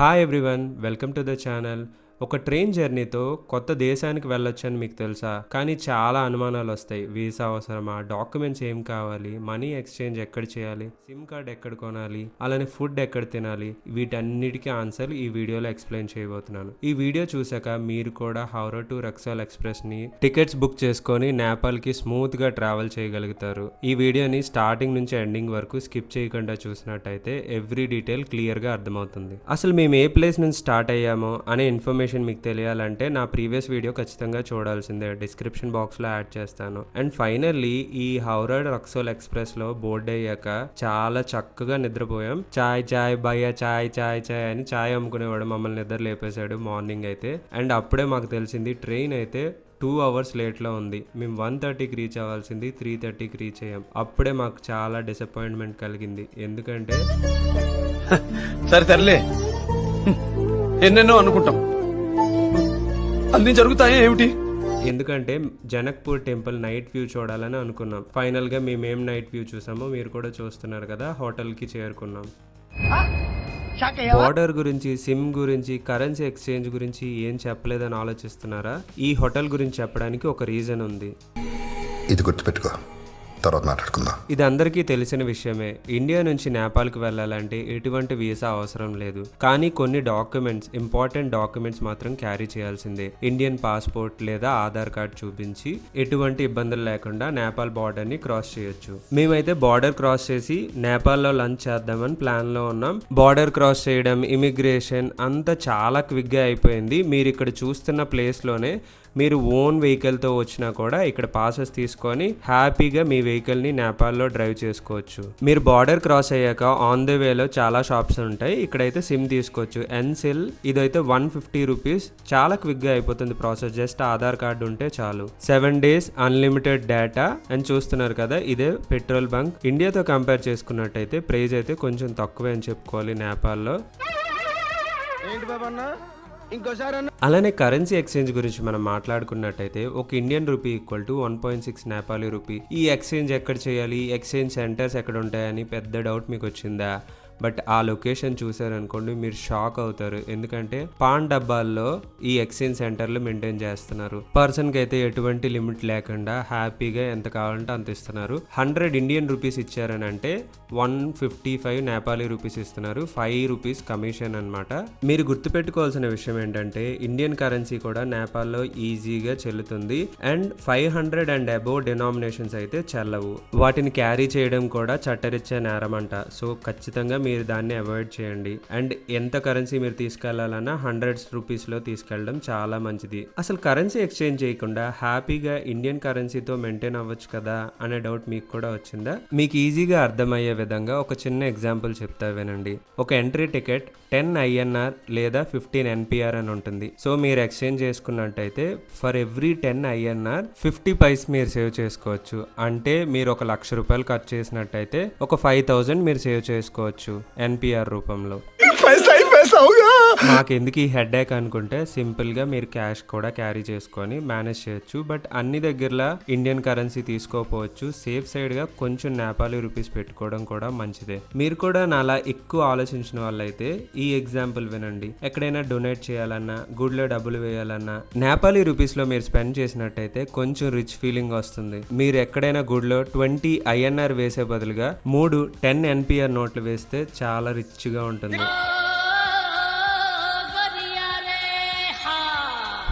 Hi everyone, welcome to the channel. ఒక train జర్నీతో కొత్త దేశానికి వెళ్ళొచ్చని మీకు తెలుసా? కానీ చాలా అనుమానాలు వస్తాయి. వీసా అవసరమా? డాక్యుమెంట్స్ ఏం కావాలి? మనీ ఎక్స్చేంజ్ ఎక్కడ చేయాలి? సిమ్ కార్డ్ ఎక్కడ కొనాలి? అలానే ఫుడ్ ఎక్కడ తినాలి? వీటన్నిటికీ ఆన్సర్ ఈ వీడియోలో ఎక్స్ప్లెయిన్ చేయబోతున్నాను. ఈ వీడియో చూసాక మీరు కూడా హౌరా టు రక్సాల్ ఎక్స్ప్రెస్ని టికెట్స్ బుక్ చేసుకొని నేపాల్కి స్మూత్గా ట్రావెల్ చేయగలుగుతారు. ఈ వీడియోని స్టార్టింగ్ నుంచి ఎండింగ్ వరకు స్కిప్ చేయకుండా చూసినట్టయితే ఎవ్రీ డీటెయిల్ క్లియర్గా అర్థమవుతుంది. అసలు మేము ఏ ప్లేస్ నుంచి స్టార్ట్ అయ్యామో అనే ఇన్ఫర్మేషన్ మీకు తెలియాలంటే నా ప్రీవియస్ వీడియో ఖచ్చితంగా చూడాల్సిందే. డిస్క్రిప్షన్ బాక్స్లో యాడ్ చేస్తాను. అండ్ ఫైనల్లీ ఈ హౌరా రక్సోల్ ఎక్స్ప్రెస్లో బోర్డ్ అయ్యాక చాలా చక్కగా నిద్రపోయాం. చాయ్ చాయ్ భయ్య చాయ్ చాయ్ చాయ్ అని చాయ్ అమ్ముకునేవాడు మమ్మల్ని నిద్ర లేపేశాడు మార్నింగ్ అయితే. అండ్ అప్పుడే మాకు తెలిసింది ట్రైన్ అయితే టూ అవర్స్ లేట్లో ఉంది. మేము వన్ థర్టీకి రీచ్ అవ్వాల్సింది త్రీ థర్టీకి రీచ్ అయ్యాం. అప్పుడే మాకు చాలా డిసప్పాయింట్మెంట్ కలిగింది. ఎందుకంటే సరే తరలే ఎన్నెన్నో అనుకుంటాం. అన్ని జరుగుతాయా ఏమిటి? ఎందుకంటే జనక్పూర్ టెంపుల్ నైట్ వ్యూ చూడాలని అనుకున్నాం. ఫైనల్గా మేమేం నైట్ వ్యూ చూసామో మీరు కూడా చూస్తున్నారు కదా హోటల్కి చేరుకున్నాం బార్డర్ గురించి సిమ్ గురించి కరెన్సీ ఎక్స్చేంజ్ గురించి ఏం చెప్పలేదని ఆలోచిస్తున్నారా? ఈ హోటల్ గురించి చెప్పడానికి ఒక రీజన్ ఉంది. ఇది గుర్తుపెట్టుకో. తర్వాత మాట్లాడుకుందాం. ఇది అందరికీ తెలిసిన విషయమే. ఇండియా నుంచి నేపాల్కి వెళ్ళాలంటే ఎటువంటి వీసా అవసరం లేదు. కానీ కొన్ని డాక్యుమెంట్స్ ఇంపార్టెంట్ డాక్యుమెంట్స్ మాత్రం క్యారీ చేయాల్సిందే. ఇండియన్ పాస్పోర్ట్ లేదా ఆధార్ కార్డ్ చూపించి ఎటువంటి ఇబ్బందులు లేకుండా నేపాల్ బార్డర్ని క్రాస్ చేయొచ్చు. మేమైతే బార్డర్ క్రాస్ చేసి నేపాల్లో లంచ్ చేద్దామని ప్లాన్లో ఉన్నాం. బార్డర్ క్రాస్ చేయడం ఇమిగ్రేషన్ అంతా చాలా క్విక్గా అయిపోయింది. మీరు ఇక్కడ చూస్తున్న ప్లేస్లోనే మీరు ఓన్ వెహికల్తో వచ్చినా కూడా ఇక్కడ పాసెస్ తీసుకొని హ్యాపీగా మీ వెహికల్ని నేపాల్లో డ్రైవ్ చేసుకోవచ్చు. మీరు బార్డర్ క్రాస్ అయ్యాక ఆన్ ద వేలో చాలా షాప్స్ ఉంటాయి. ఇక్కడైతే సిమ్ తీసుకోవచ్చు. ఎన్సిల్ ఇదైతే వన్ ఫిఫ్టీ రూపీస్ చాలా క్విక్గా అయిపోతుంది ప్రాసెస్ జస్ట్ ఆధార్ కార్డు ఉంటే చాలు. సెవెన్ డేస్ అన్లిమిటెడ్ డేటా అని చూస్తున్నారు కదా ఇదే పెట్రోల్ బంక్ ఇండియాతో కంపేర్ చేసుకున్నట్టయితే ప్రైజ్ అయితే కొంచెం తక్కువే అని చెప్పుకోవాలి నేపాల్లో. ఏంటి బాబన్నా అలానే కరెన్సీ ఎక్స్చేంజ్ గురించి మనం మాట్లాడుకున్నట్టయితే ఒక Indian rupee equal to one point six Nepali rupee ఈ ఎక్స్చేంజ్ ఎక్కడ చేయాలి? ఎక్స్చేంజ్ సెంటర్స్ ఎక్కడ ఉంటాయని పెద్ద డౌట్ మీకు వచ్చిందా బట్ ఆ లొకేషన్ చూసారనుకోండి మీరు షాక్ అవుతారు. ఎందుకంటే పాన్ డబ్బాల్లో ఈ ఎక్స్చేంజ్ సెంటర్లు మెయింటైన్ చేస్తున్నారు. పర్సన్కి అయితే ఎటువంటి లిమిట్ లేకుండా హ్యాపీగా ఎంత కావాలంటే అంత ఇస్తున్నారు. హండ్రెడ్ ఇండియన్ రూపీస్ ఇచ్చారని అంటే one fifty five Nepali rupees ఇస్తున్నారు. ఫైవ్ రూపీస్ కమిషన్ అనమాట మీరు గుర్తుపెట్టుకోవాల్సిన విషయం ఏంటంటే ఇండియన్ కరెన్సీ కూడా నేపాల్లో ఈజీగా చెల్లుతుంది. And five hundred and above denominations అయితే చెల్లవు. వాటిని క్యారీ చేయడం కూడా చట్టరిచ్చే నేరం అంట సో ఖచ్చితంగా మీరు దాన్ని అవాయిడ్ చేయండి. అండ్ ఎంత కరెన్సీ మీరు తీసుకెళ్ళాలన్నా హండ్రెడ్స్ రూపీస్లో తీసుకెళ్ళడం చాలా మంచిది. అసలు కరెన్సీ ఎక్స్చేంజ్ చేయకుండా హ్యాపీగా ఇండియన్ కరెన్సీతో మెయింటైన్ అవ్వచ్చు కదా అనే డౌట్ మీకు కూడా వచ్చిందా? మీకు ఈజీగా అర్థమయ్యే విధంగా ఒక చిన్న ఎగ్జాంపుల్ చెప్తా వినండి. ఒక ఎంట్రీ టికెట్ టెన్ ఐఎన్ఆర్ లేదా ఫిఫ్టీన్ ఎన్పిఆర్ అని ఉంటుంది. సో మీరు ఎక్స్చేంజ్ చేసుకున్నట్టయితే for every ten INR fifty paise మీరు సేవ్ చేసుకోవచ్చు. అంటే మీరు ఒక లక్ష రూపాయలు ఖర్చు చేసినట్టయితే ఒక ఫైవ్ థౌజండ్ మీరు సేవ్ చేసుకోవచ్చు. ఎన్పిఆర్ రూపంలో. పైసా మాకు ఎందుకు ఈ హెడ్ ఏక్ అనుకుంటే సింపుల్గా మీరు క్యాష్ కూడా క్యారీ చేసుకొని మేనేజ్ చేయొచ్చు. బట్ అన్ని దగ్గరలా ఇండియన్ కరెన్సీ తీసుకోకపోవచ్చు సేఫ్ సైడ్గా కొంచెం నేపాలి రూపీస్ పెట్టుకోవడం కూడా మంచిదే. మీరు కూడా నాలా ఎక్కువ ఆలోచించిన వాళ్ళైతే ఈ ఎగ్జాంపుల్ వినండి. ఎక్కడైనా డొనేట్ చేయాలన్నా గుడ్లో డబ్బులు వేయాలన్నా నేపాలి రూపీస్లో మీరు స్పెండ్ చేసినట్టయితే కొంచెం రిచ్ ఫీలింగ్ వస్తుంది. మీరు ఎక్కడైనా గుడ్లో ట్వంటీ ఐఎన్ఆర్ వేసే బదులుగా మూడు టెన్ ఎన్పిఆర్ నోట్లు వేస్తే చాలా రిచ్గా ఉంటుంది.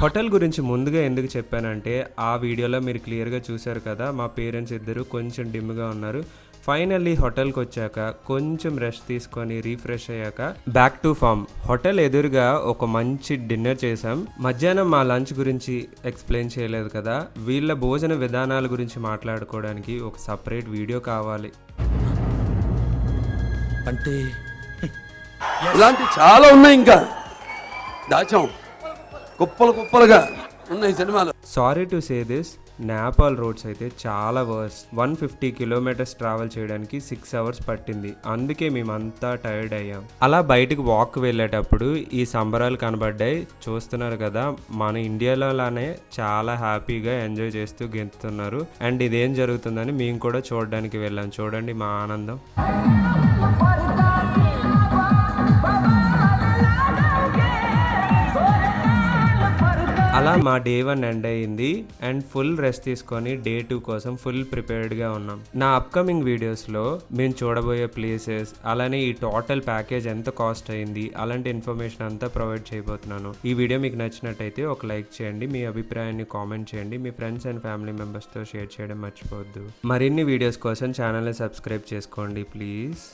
హోటల్ గురించి ముందుగా ఎందుకు చెప్పానంటే ఆ వీడియోలో మీరు క్లియర్గా చూశారు కదా మా పేరెంట్స్ ఇద్దరు కొంచెం డిమ్గా ఉన్నారు. ఫైనల్లీ హోటల్కి వచ్చాక కొంచెం రెస్ట్ తీసుకొని రీఫ్రెష్ అయ్యాక బ్యాక్ టు ఫామ్. హోటల్ ఎదురుగా ఒక మంచి డిన్నర్ చేసాం మధ్యాహ్నం మా లంచ్ గురించి ఎక్స్ప్లెయిన్ చేయలేదు కదా వీళ్ళ భోజన విధానాల గురించి మాట్లాడుకోవడానికి ఒక సపరేట్ వీడియో కావాలి. అంటే ఇలాంటి చాలా ఉన్నాయి ఇంకా. దాచాం. కుప్పలు కుప్పలుగా ఉన్నాయి సినిమాలు. Sorry to say this Nepal roads అయితే చాలా worse one fifty kilometres travel చేయడానికి సిక్స్ అవర్స్ పట్టింది. అందుకే మేమంతా టైర్డ్ అయ్యాం. అలా బయటకు వాక్ వెళ్ళేటప్పుడు ఈ సంబరాలు కనబడ్డాయి. చూస్తున్నారు కదా మన ఇండియాలోలానే చాలా హ్యాపీగా ఎంజాయ్ చేస్తూ గెంతుతున్నారు. అండ్ ఇదేం జరుగుతుందని మేము కూడా చూడడానికి వెళ్ళాం. చూడండి మా ఆనందం. అలా మా డే వన్ ఎండ్ అయ్యింది అండ్ ఫుల్ రెస్ట్ తీసుకొని డే టూ కోసం ఫుల్ ప్రిపేర్డ్గా ఉన్నాం. నా అప్కమింగ్ వీడియోస్లో మేము చూడబోయే ప్లేసెస్ అలానే ఈ టోటల్ ప్యాకేజ్ ఎంత కాస్ట్ అయింది అలాంటి ఇన్ఫర్మేషన్ అంతా ప్రొవైడ్ చేయబోతున్నాను. ఈ వీడియో మీకు నచ్చినట్టయితే ఒక లైక్ చేయండి మీ అభిప్రాయాన్ని కామెంట్ చేయండి మీ ఫ్రెండ్స్ అండ్ ఫ్యామిలీ మెంబర్స్తో షేర్ చేయడం మర్చిపోవద్దు. మరిన్ని వీడియోస్ కోసం ఛానల్ని సబ్స్క్రైబ్ చేసుకోండి ప్లీజ్